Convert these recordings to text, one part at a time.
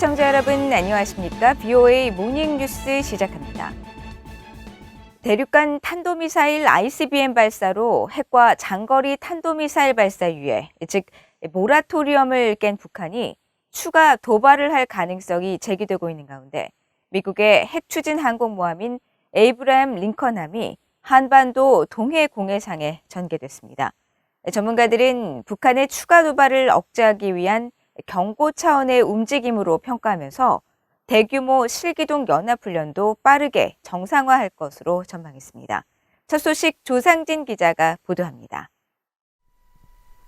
시청자 여러분 안녕하십니까? BOA 모닝 뉴스 시작합니다. 대륙간 탄도미사일 ICBM 발사로 핵과 장거리 탄도미사일 발사 유예, 즉 모라토리엄을 깬 북한이 추가 도발을 할 가능성이 제기되고 있는 가운데 미국의 핵 추진 항공모함인 에이브라임 링컨함이 한반도 동해 공해상에 전개됐습니다. 전문가들은 북한의 추가 도발을 억제하기 위한 경고 차원의 움직임으로 평가하면서 대규모 실기동 연합훈련도 빠르게 정상화할 것으로 전망했습니다. 첫 소식 조상진 기자가 보도합니다.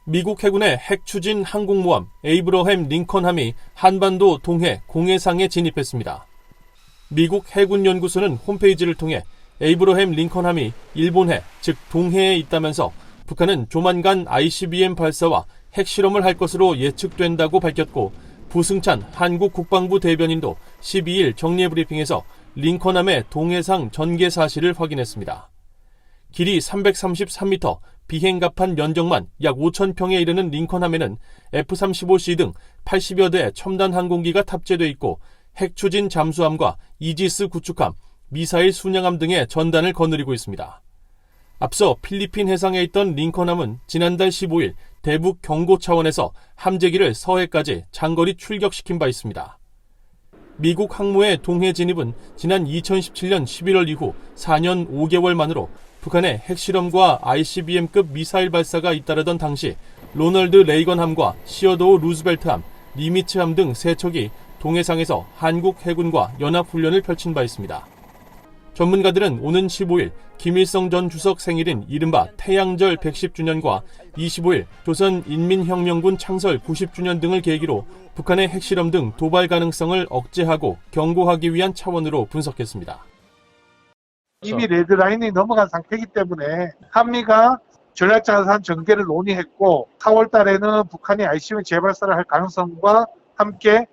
미국 해군의 핵 추진 항공모함 에이브러햄 링컨함이 한반도 동해 공해상에 진입했습니다. 미국 해군 연구소는 홈페이지를 통해 에이브러햄 링컨함이 일본해, 즉 동해에 있다면서 북한은 조만간 ICBM 발사와 핵실험을 할 것으로 예측된다고 밝혔고 부승찬 한국 국방부 대변인도 12일 정례 브리핑에서 링컨함의 동해상 전개 사실을 확인했습니다. 길이 333m, 비행갑판 면적만 약 5,000평에 이르는 링컨함에는 F-35C 등 80여 대의 첨단 항공기가 탑재돼 있고 핵 추진 잠수함과 이지스 구축함, 미사일 순양함 등의 전단을 거느리고 있습니다. 앞서 필리핀 해상에 있던 링컨함은 지난달 15일 대북 경고 차원에서 함재기를 서해까지 장거리 출격시킨 바 있습니다. 미국 항모의 동해 진입은 지난 2017년 11월 이후 4년 5개월 만으로 북한의 핵실험과 ICBM급 미사일 발사가 잇따르던 당시 로널드 레이건함과 시어도우 루즈벨트함, 니미츠함 등 세 척이 동해상에서 한국 해군과 연합훈련을 펼친 바 있습니다. 전문가들은 오는 15일 김일성 전 주석 생일인 이른바 태양절 110주년과 25일 조선 인민혁명군 창설 90주년 등을 계기로 북한의 핵실험 등 도발 가능성을 억제하고 경고하기 위한 차원으로 분석했습니다. 이미 레드라인이 넘어간 상태이기 때문에 한미가 전략자산 전개를 논의했고 4월 달에는 북한이 ICBM 재발사를 할 가능성과 함께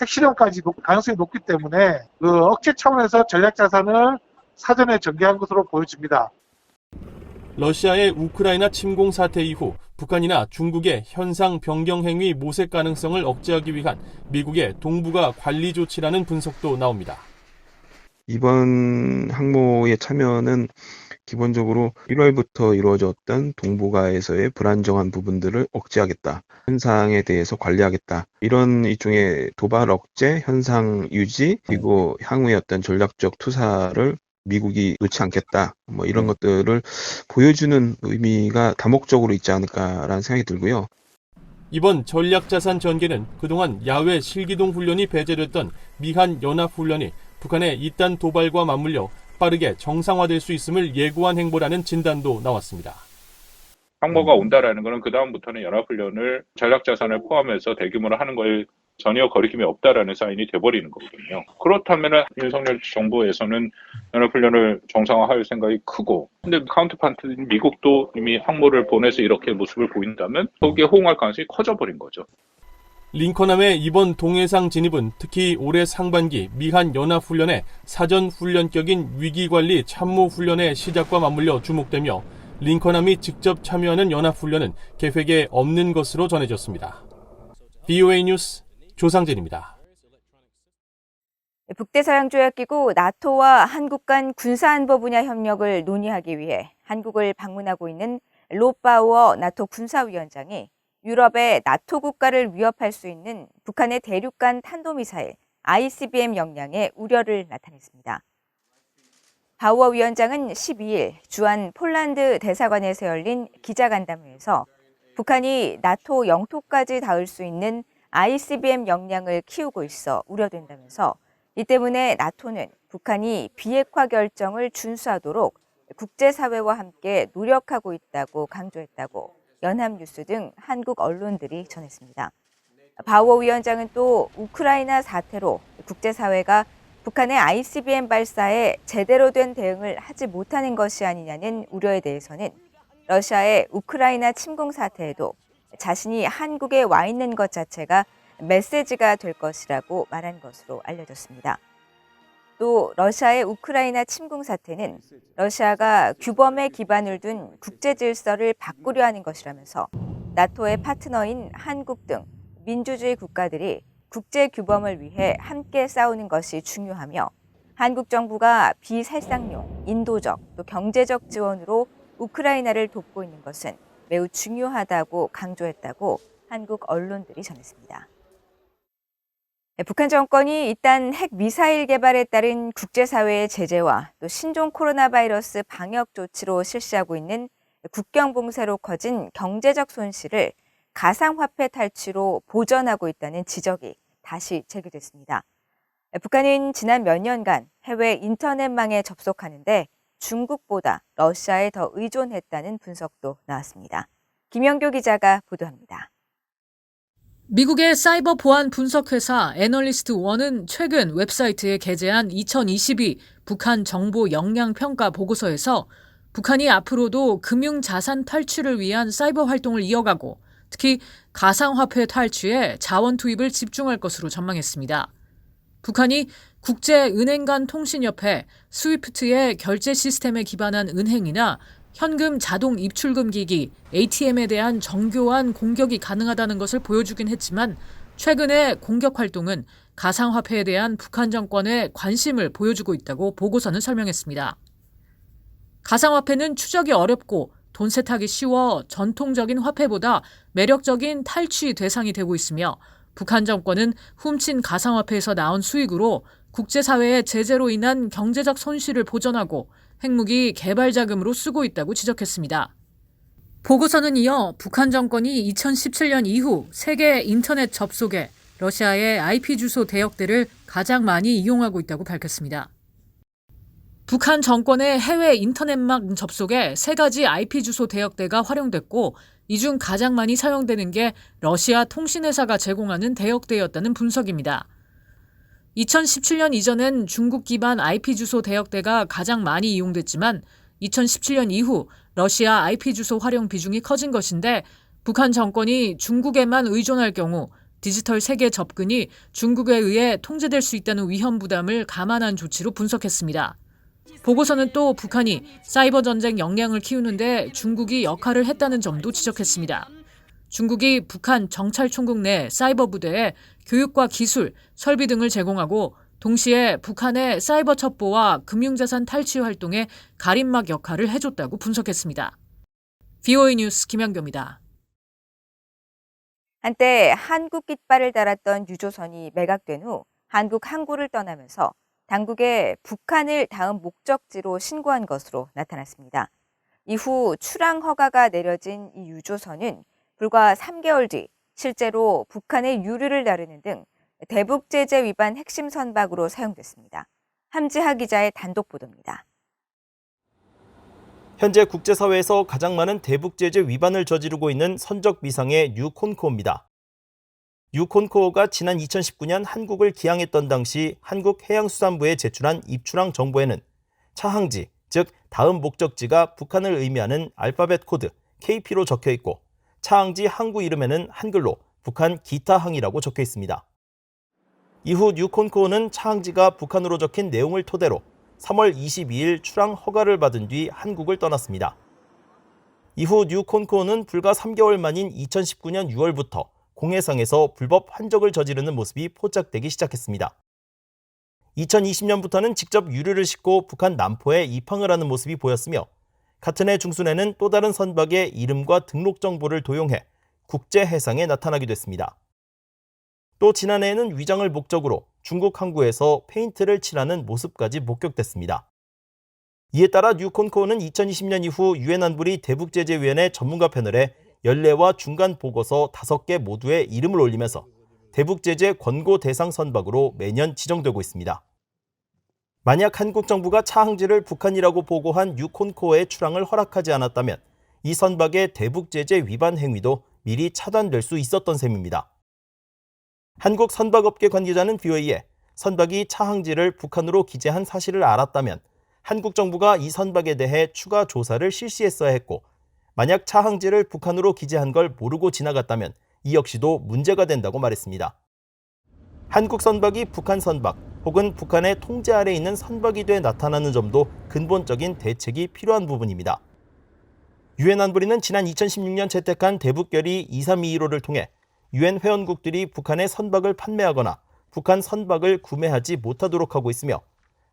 핵실험까지 높- 가능성이 높기 때문에 그 억제 차원에서 전략자산을 사전에 전개한 것으로 보여집니다. 러시아의 우크라이나 침공 사태 이후 북한이나 중국의 현상 변경 행위 모색 가능성을 억제하기 위한 미국의 동북아 관리 조치라는 분석도 나옵니다. 이번 항모의 참여는 기본적으로 1월부터 이루어졌던 동북아에서의 불안정한 부분들을 억제하겠다. 현상에 대해서 관리하겠다. 이런 일종의 도발 억제, 현상 유지, 그리고 향후의 어떤 전략적 투사를 미국이 놓지 않겠다. 뭐 이런 것들을 보여주는 의미가 다목적으로 있지 않을까라는 생각이 들고요. 이번 전략자산 전개는 그동안 야외 실기동 훈련이 배제됐던 미한 연합훈련이 북한의 이딴 도발과 맞물려 빠르게 정상화될 수 있음을 예고한 행보라는 진단도 나왔습니다. 항모가 온다라는 것은 그 다음부터는 연합훈련을 전략자산을 포함해서 대규모로 하는 거에 전혀 거리낌이 없다라는 사인이 돼버리는 거거든요. 그렇다면은 윤석열 정부에서는 연합훈련을 정상화할 생각이 크고, 근데 카운터판트인 미국도 이미 항모를 보내서 이렇게 모습을 보인다면 거기에 호응할 가능성이 커져버린 거죠. 링컨함의 이번 동해상 진입은 특히 올해 상반기 미한 연합훈련의 사전 훈련격인 위기관리 참모 훈련의 시작과 맞물려 주목되며 링컨함이 직접 참여하는 연합훈련은 계획에 없는 것으로 전해졌습니다. BOA 뉴스 조상진입니다. 북대서양조약기구 나토와 한국 간 군사안보 분야 협력을 논의하기 위해 한국을 방문하고 있는 롯바우어 나토 군사위원장이 유럽의 나토 국가를 위협할 수 있는 북한의 대륙간 탄도미사일 ICBM 역량에 우려를 나타냈습니다. 바우어 위원장은 12일 주한 폴란드 대사관에서 열린 기자간담회에서 북한이 나토 영토까지 닿을 수 있는 ICBM 역량을 키우고 있어 우려된다면서 이 때문에 나토는 북한이 비핵화 결정을 준수하도록 국제사회와 함께 노력하고 있다고 강조했다고 연합뉴스 등 한국 언론들이 전했습니다. 바우어 위원장은 또 우크라이나 사태로 국제사회가 북한의 ICBM 발사에 제대로 된 대응을 하지 못하는 것이 아니냐는 우려에 대해서는 러시아의 우크라이나 침공 사태에도 자신이 한국에 와 있는 것 자체가 메시지가 될 것이라고 말한 것으로 알려졌습니다. 또 러시아의 우크라이나 침공 사태는 러시아가 규범에 기반을 둔 국제 질서를 바꾸려 하는 것이라면서 나토의 파트너인 한국 등 민주주의 국가들이 국제 규범을 위해 함께 싸우는 것이 중요하며 한국 정부가 비살상용, 인도적 또 경제적 지원으로 우크라이나를 돕고 있는 것은 매우 중요하다고 강조했다고 한국 언론들이 전했습니다. 네, 북한 정권이 일단 핵 미사일 개발에 따른 국제사회의 제재와 또 신종 코로나 바이러스 방역 조치로 실시하고 있는 국경 봉쇄로 커진 경제적 손실을 가상화폐 탈취로 보전하고 있다는 지적이 다시 제기됐습니다. 북한은 지난 몇 년간 해외 인터넷망에 접속하는데 중국보다 러시아에 더 의존했다는 분석도 나왔습니다. 김영교 기자가 보도합니다. 미국의 사이버 보안 분석 회사 애널리스트 원은 최근 웹사이트에 게재한 2022 북한 정보 역량 평가 보고서에서 북한이 앞으로도 금융 자산 탈취를 위한 사이버 활동을 이어가고 특히 가상화폐 탈취에 자원 투입을 집중할 것으로 전망했습니다. 북한이 국제은행 간 통신협회 스위프트의 결제 시스템에 기반한 은행이나 현금 자동 입출금 기기 ATM에 대한 정교한 공격이 가능하다는 것을 보여주긴 했지만 최근의 공격 활동은 가상화폐에 대한 북한 정권의 관심을 보여주고 있다고 보고서는 설명했습니다. 가상화폐는 추적이 어렵고 돈 세탁이 쉬워 전통적인 화폐보다 매력적인 탈취 대상이 되고 있으며 북한 정권은 훔친 가상화폐에서 나온 수익으로 국제사회의 제재로 인한 경제적 손실을 보전하고 핵무기 개발 자금으로 쓰고 있다고 지적했습니다. 보고서는 이어 북한 정권이 2017년 이후 세계 인터넷 접속에 러시아의 IP 주소 대역대를 가장 많이 이용하고 있다고 밝혔습니다. 북한 정권의 해외 인터넷망 접속에 세 가지 IP 주소 대역대가 활용됐고 이 중 가장 많이 사용되는 게 러시아 통신회사가 제공하는 대역대였다는 분석입니다. 2017년 이전엔 중국 기반 IP 주소 대역대가 가장 많이 이용됐지만 2017년 이후 러시아 IP 주소 활용 비중이 커진 것인데 북한 정권이 중국에만 의존할 경우 디지털 세계 접근이 중국에 의해 통제될 수 있다는 위험 부담을 감안한 조치로 분석했습니다. 보고서는 또 북한이 사이버 전쟁 역량을 키우는데 중국이 역할을 했다는 점도 지적했습니다. 중국이 북한 정찰총국 내 사이버 부대에 교육과 기술, 설비 등을 제공하고 동시에 북한의 사이버 첩보와 금융자산 탈취 활동에 가림막 역할을 해줬다고 분석했습니다. VOA 뉴스 김현교입니다. 한때 한국 깃발을 달았던 유조선이 매각된 후 한국 항구를 떠나면서 당국에 북한을 다음 목적지로 신고한 것으로 나타났습니다. 이후 출항 허가가 내려진 이 유조선은 불과 3개월 뒤 실제로 북한의 유류를 다루는 등 대북 제재 위반 핵심 선박으로 사용됐습니다. 함지하 기자의 단독 보도입니다. 현재 국제사회에서 가장 많은 대북 제재 위반을 저지르고 있는 선적 미상의 뉴콘코입니다. 뉴콘코어가 지난 2019년 한국을 기항했던 당시 한국해양수산부에 제출한 입출항 정보에는 차항지, 즉 다음 목적지가 북한을 의미하는 알파벳 코드 KP로 적혀 있고 차항지 항구 이름에는 한글로 북한 기타항이라고 적혀 있습니다. 이후 뉴콘코어는 차항지가 북한으로 적힌 내용을 토대로 3월 22일 출항 허가를 받은 뒤 한국을 떠났습니다. 이후 뉴콘코어는 불과 3개월 만인 2019년 6월부터 공해상에서 불법 환적을 저지르는 모습이 포착되기 시작했습니다. 2020년부터는 직접 유류를 싣고 북한 남포에 입항을 하는 모습이 보였으며 같은 해 중순에는 또 다른 선박의 이름과 등록 정보를 도용해 국제 해상에 나타나기도 했습니다. 또 지난해에는 위장을 목적으로 중국 항구에서 페인트를 칠하는 모습까지 목격됐습니다. 이에 따라 뉴콘코어는 2020년 이후 유엔 안보리 대북제재위원회 전문가 패널에 연례와 중간 보고서 5개 모두에 이름을 올리면서 대북제재 권고 대상 선박으로 매년 지정되고 있습니다. 만약 한국 정부가 차항지를 북한이라고 보고한 유콘코어의 출항을 허락하지 않았다면 이 선박의 대북제재 위반 행위도 미리 차단될 수 있었던 셈입니다. 한국 선박업계 관계자는 BOA에 선박이 차항지를 북한으로 기재한 사실을 알았다면 한국 정부가 이 선박에 대해 추가 조사를 실시했어야 했고 만약 차항지를 북한으로 기재한 걸 모르고 지나갔다면 이 역시도 문제가 된다고 말했습니다. 한국 선박이 북한 선박 혹은 북한의 통제 아래 있는 선박이 돼 나타나는 점도 근본적인 대책이 필요한 부분입니다. 유엔 안보리는 지난 2016년 채택한 대북결의 2321호를 통해 유엔 회원국들이 북한의 선박을 판매하거나 북한 선박을 구매하지 못하도록 하고 있으며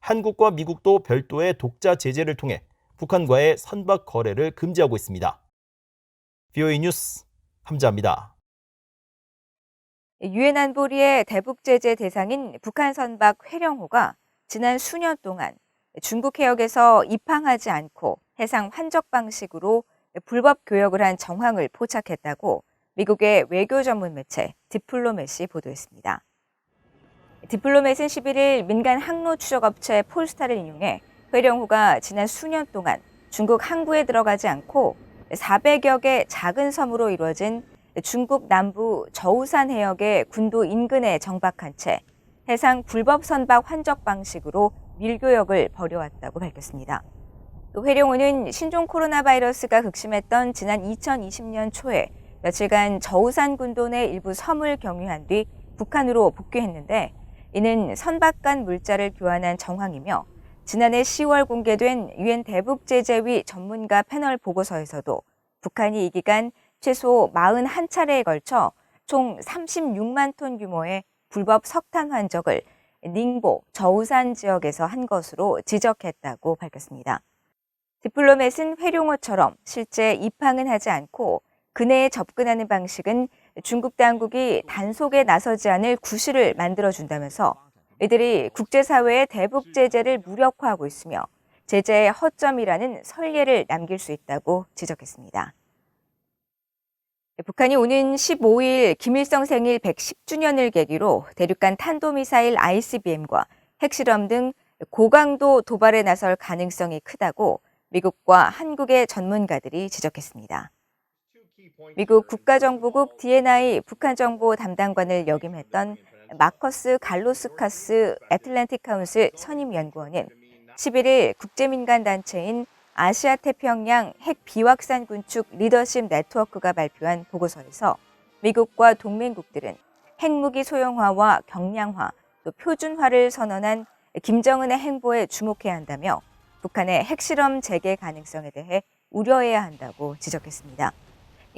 한국과 미국도 별도의 독자 제재를 통해 북한과의 선박 거래를 금지하고 있습니다. VOA 뉴스 함자입니다. 유엔 안보리의 대북 제재 대상인 북한 선박 회령호가 지난 수년 동안 중국 해역에서 입항하지 않고 해상 환적 방식으로 불법 교역을 한 정황을 포착했다고 미국의 외교 전문 매체 디플로맷이 보도했습니다. 디플로맷은 11일 민간 항로 추적 업체 폴스타를 인용해 회령호가 지난 수년 동안 중국 항구에 들어가지 않고 400여 개 작은 섬으로 이루어진 중국 남부 저우산 해역의 군도 인근에 정박한 채 해상 불법 선박 환적 방식으로 밀교역을 벌여왔다고 밝혔습니다. 또 회룡호는 신종 코로나 바이러스가 극심했던 지난 2020년 초에 며칠간 저우산 군도 내 일부 섬을 경유한 뒤 북한으로 복귀했는데 이는 선박 간 물자를 교환한 정황이며 지난해 10월 공개된 유엔 대북 제재위 전문가 패널 보고서에서도 북한이 이 기간 최소 41차례에 걸쳐 총 36만 톤 규모의 불법 석탄 환적을 닝보, 저우산 지역에서 한 것으로 지적했다고 밝혔습니다. 디플로맷은 회룡호처럼 실제 입항은 하지 않고 근해에 접근하는 방식은 중국 당국이 단속에 나서지 않을 구실을 만들어준다면서 이들이 국제사회의 대북 제재를 무력화하고 있으며 제재의 허점이라는 선례를 남길 수 있다고 지적했습니다. 북한이 오는 15일 김일성 생일 110주년을 계기로 대륙간 탄도미사일 ICBM과 핵실험 등 고강도 도발에 나설 가능성이 크다고 미국과 한국의 전문가들이 지적했습니다. 미국 국가정보국 DNI 북한정보 담당관을 역임했던 마커스 갈로스카스 애틀랜틱 카운슬 선임 연구원은 11일 국제민간단체인 아시아 태평양 핵 비확산 군축 리더십 네트워크가 발표한 보고서에서 미국과 동맹국들은 핵무기 소형화와 경량화, 또 표준화를 선언한 김정은의 행보에 주목해야 한다며 북한의 핵실험 재개 가능성에 대해 우려해야 한다고 지적했습니다.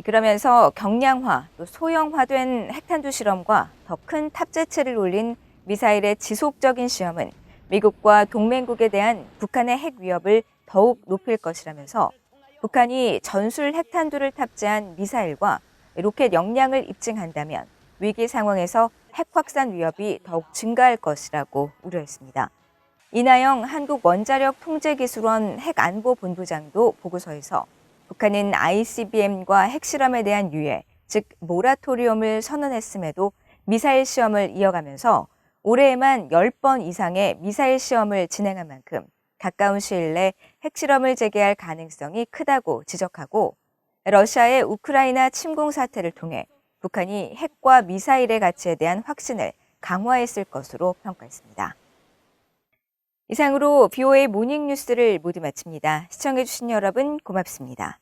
그러면서 경량화, 또 소형화된 핵탄두 실험과 더 큰 탑재체를 올린 미사일의 지속적인 시험은 미국과 동맹국에 대한 북한의 핵 위협을 더욱 높일 것이라면서 북한이 전술 핵탄두를 탑재한 미사일과 로켓 역량을 입증한다면 위기 상황에서 핵 확산 위협이 더욱 증가할 것이라고 우려했습니다. 이나영 한국원자력통제기술원 핵안보본부장도 보고서에서 북한은 ICBM과 핵실험에 대한 유예, 즉 모라토리움을 선언했음에도 미사일 시험을 이어가면서 올해에만 10번 이상의 미사일 시험을 진행한 만큼 가까운 시일 내 핵실험을 재개할 가능성이 크다고 지적하고 러시아의 우크라이나 침공 사태를 통해 북한이 핵과 미사일의 가치에 대한 확신을 강화했을 것으로 평가했습니다. 이상으로 BOA 모닝 뉴스를 모두 마칩니다. 시청해주신 여러분 고맙습니다.